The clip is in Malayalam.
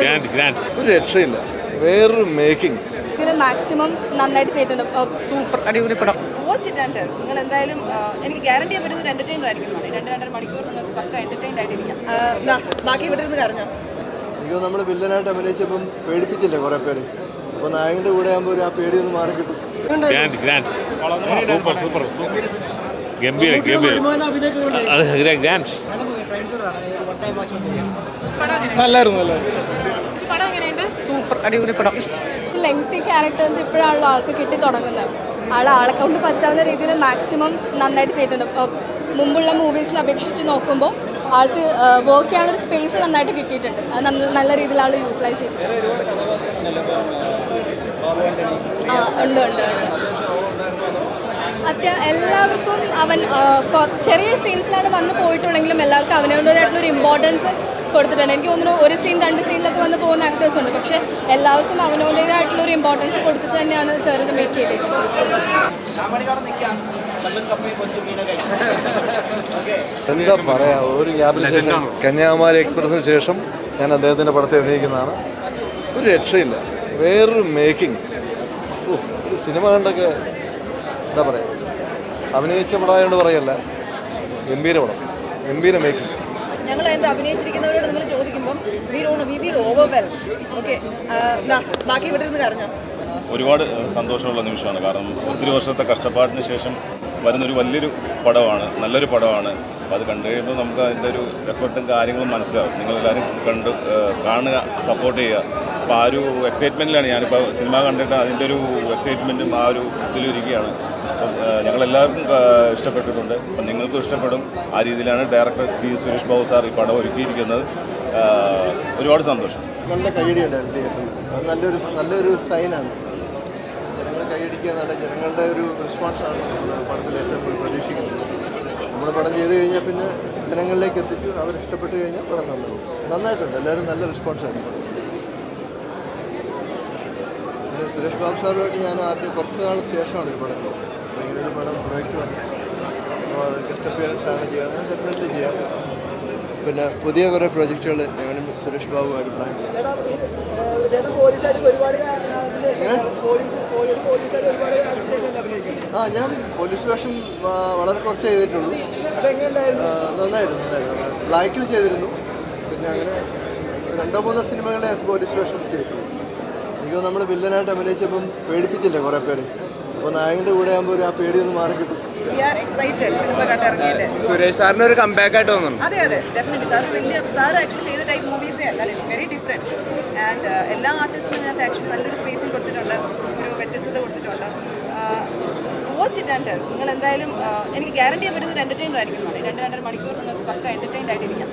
ഗ്രാൻഡ് ഗ്രാൻഡ് ഒരു രക്ഷയില്ല. വേറൊരു മേക്കിംഗ് ഇതിൽ മാക്സിമം നന്നായിട്ട് ചെയ്തിട്ടുണ്ട്. സൂപ്പർ അടിപൊളി പടം. വാച്ച് ഇറ്റ് ആൻഡ് നിങ്ങൾ എന്തായാലും എനിക്ക് ഗ്യാരണ്ടി ചെയ്യാൻ പറ്റുന്ന ഒരു എന്റർടൈനർ ആയിരിക്കും. രണ്ട് രണ്ടര മണിക്കൂർ നിങ്ങൾക്ക് പക്ക എന്റർടൈൻഡ് ആയിട്ടിരിക്കാം. ബാക്കി ഇവിടെ ഇരുന്ന് കരഞ്ഞോ. അയ്യോ നമ്മൾ വില്ലനായിട്ട് അഭിനയിച്ചപ്പം പേടിപ്പിച്ചില്ലേ കുറേ പേര്? അപ്പോൾ നായകന്റെ കൂടെ ആകുമ്പോൾ ഒരു ആ പേടി ഒന്ന് മാറി കിട്ടും. ഗംഭീര ഗംഭീര. അതെ ഗ്രാൻഡ് സൂപ്പർ അടിപൊളി പടം. ലെങ്തി ക്യാരക്ടേഴ്സ് ഇപ്പോഴാണല്ലോ ആൾക്ക് കിട്ടി തുടങ്ങുന്നത്. ആൾ ആളെ കൊണ്ട് പറ്റാവുന്ന രീതിയിൽ മാക്സിമം നന്നായിട്ട് ചെയ്തിട്ടുണ്ട്. മുമ്പുള്ള മൂവീസിൽ അപേക്ഷിച്ച് നോക്കുമ്പോൾ ആൾക്ക് വർക്ക് ചെയ്യാനുള്ള സ്പേസ് നന്നായിട്ട് കിട്ടിയിട്ടുണ്ട്. അത് നല്ല രീതിയിൽ ആൾ യൂട്ടിലൈസ് ചെയ്തിട്ടുണ്ട്. ആ ഉണ്ട് ഉണ്ട് ഉണ്ട്. അത്യാ എല്ലാവർക്കും അവൻ ചെറിയ സീൻസിലാണ് വന്ന് പോയിട്ടുണ്ടെങ്കിലും എല്ലാവർക്കും അവനവന്റെതായിട്ടുള്ള ഒരു ഇമ്പോർട്ടൻസ് കൊടുത്തിട്ടുണ്ട്. എനിക്ക് തോന്നുന്നു ഒരു സീൻ രണ്ട് സീനിലൊക്കെ വന്ന് പോകുന്ന ആക്ടേഴ്സ് ഉണ്ട്. പക്ഷേ എല്ലാവർക്കും അവനവന്റേതായിട്ടുള്ള ഒരു ഇമ്പോർട്ടൻസ് കൊടുത്തിട്ട് തന്നെയാണ് സാർ ഇത് മേക്ക് ചെയ്തത്. എന്താ പറയാ ഒരു ഗ്യാപ്പിന് ശേഷം കന്യാകുമാരി എക്സ്പ്രസിന് ശേഷം ഞാൻ അദ്ദേഹത്തിന്റെ പടത്തെ അഭിനയിക്കുന്നതാണ്. ഒരു രക്ഷയില്ല. വേറൊരു മേക്കിംഗ് ഓ ഒരു സിനിമ കണ്ടൊക്കെ എന്താ പറയുക അഭിനയിച്ച പടമായതുകൊണ്ട് പറയല്ല. ഗംഭീര പടം. ഗംഭീര മേക്കിംഗ്. ഞങ്ങൾ എന്റെ അഭിനയിച്ചിരിക്കുന്നവരോട് നിങ്ങൾ ചോദിക്കുമ്പോൾ we don't we feel overwhelm okay ബാക്കി ഇവിടെ ഇരുന്ന് കരഞ്ഞോ. ഒരുപാട് സന്തോഷമുള്ള നിമിഷമാണ്. കാരണം ഒത്തിരി വർഷത്തെ കഷ്ടപ്പാടിന് ശേഷം വരുന്നൊരു വലിയൊരു പടമാണ് നല്ലൊരു പടമാണ്. അപ്പോൾ അത് കണ്ടു കഴിയുമ്പോൾ നമുക്ക് അതിന്റെ ഒരു എഫർട്ടും കാര്യങ്ങളും മനസ്സിലാവും. നിങ്ങളെല്ലാവരും കണ്ട് കാണുക സപ്പോർട്ട് ചെയ്യുക. അപ്പോൾ ആ ഒരു എക്സൈറ്റ്മെന്റിലാണ് ഞാനിപ്പോൾ സിനിമ കണ്ടിട്ട് അതിന്റെ ഒരു എക്സൈറ്റ്മെന്റും ആ ഒരു ഇതിലിരിക്കുകയാണ്. ഞങ്ങളെല്ലാവർക്കും ഇഷ്ടപ്പെട്ടിട്ടുണ്ട്. അപ്പം നിങ്ങൾക്കും ഇഷ്ടപ്പെടും. ആ രീതിയിലാണ് director T Suresh Babu sir ഈ പടം ഒരുക്കിയിരിക്കുന്നത്. ഒരുപാട് സന്തോഷം. നല്ല അത് നല്ലൊരു നല്ലൊരു സൈനാണ് ജനങ്ങൾ കൈയടിക്കുക എന്നുള്ള ജനങ്ങളുടെ ഒരു റെസ്പോൺസാണ് പടത്തിൽ ഏറ്റവും പ്രതീക്ഷിക്കുന്നത്. നമ്മൾ പടം ചെയ്ത് കഴിഞ്ഞാൽ പിന്നെ ജനങ്ങളിലേക്ക് എത്തിച്ചു അവർ ഇഷ്ടപ്പെട്ട് കഴിഞ്ഞാൽ പടം നന്നാവും. നന്നായിട്ടുണ്ട്. എല്ലാവരും നല്ല റെസ്പോൺസായിരുന്നു സുരേഷ് ബാബു സാറുമായിട്ട് ഞാൻ ആദ്യം കുറച്ച് നാൾ ശേഷമാണ് ഒരു പടം ഇങ്ങനെ ഒരു പടം പ്രൊഡക്റ്റ് വന്നു. അപ്പോൾ അത് ഗസ്റ്റ് അപ്പിയറൻസ് ആണ് ചെയ്യുന്നത്. ഡെഫിനറ്റ്ലി ചെയ്യാം. പിന്നെ പുതിയ കുറേ പ്രൊജക്റ്റുകൾ ഞങ്ങളും സുരേഷ് ബാബുമായിട്ട് പ്ലാൻ ചെയ്യും ആ ഞാൻ പോലീസ് വേഷം ആ, വളരെ കുറച്ച് ചെയ്തിട്ടുള്ളൂ. നന്നായിരുന്നു നന്നായിരുന്നു. ബ്ലാക്കിൽ ചെയ്തിരുന്നു. പിന്നെ അങ്ങനെ രണ്ടോ മൂന്നോ സിനിമകളെ പോലീസ് വേഷം ചെയ്തിട്ടുള്ളൂ. എനിക്ക് നമ്മൾ വില്ലനായിട്ട് അഭിനയിച്ചപ്പം പേടിപ്പിച്ചില്ല കുറേ പേര്? അപ്പോൾ നായകന്റെ കൂടെ ആകുമ്പോൾ ഒരു ആ പേടിയൊന്ന് മാറി കിട്ടും. വി ആർ എക്സൈറ്റഡ് സിനിമ കണ്ടിറങ്ങിയിട്ട് സുരേഷ് സാറിന് ഒരു കമ്പാക്ക് ആയിട്ട് തോന്നുന്നു അതെ അതെ. ഡെഫിനറ്റ്ലി സാർ വലിയ സാർ ആക്ച്വലി ചെയ്ത ടൈപ്പ് മൂവീസേ അല്ല. ഇറ്റ്സ് വെരി ഡിഫറെന്റ് ആൻഡ് എല്ലാ ആർട്ടിസ്റ്റിനും ഇതിനകത്ത് ആക്ച്വലി നല്ലൊരു സ്പേസും കൊടുത്തിട്ടുണ്ട്. ഒരു വ്യത്യസ്തത കൊടുത്തിട്ടുണ്ട്. വാച്ച് ഇറ്റ് ആൻഡ് നിങ്ങൾ എന്തായാലും എനിക്ക് ഗ്യാരണ്ടി ചെയ്യാൻ പറ്റുന്ന ഒരു എന്റർടൈനർ ആയിരിക്കും. രണ്ട് രണ്ടര മണിക്കൂർ നിങ്ങൾക്ക് പക്ക എന്റർടൈൻഡ് ആയിട്ടിരിക്കാം.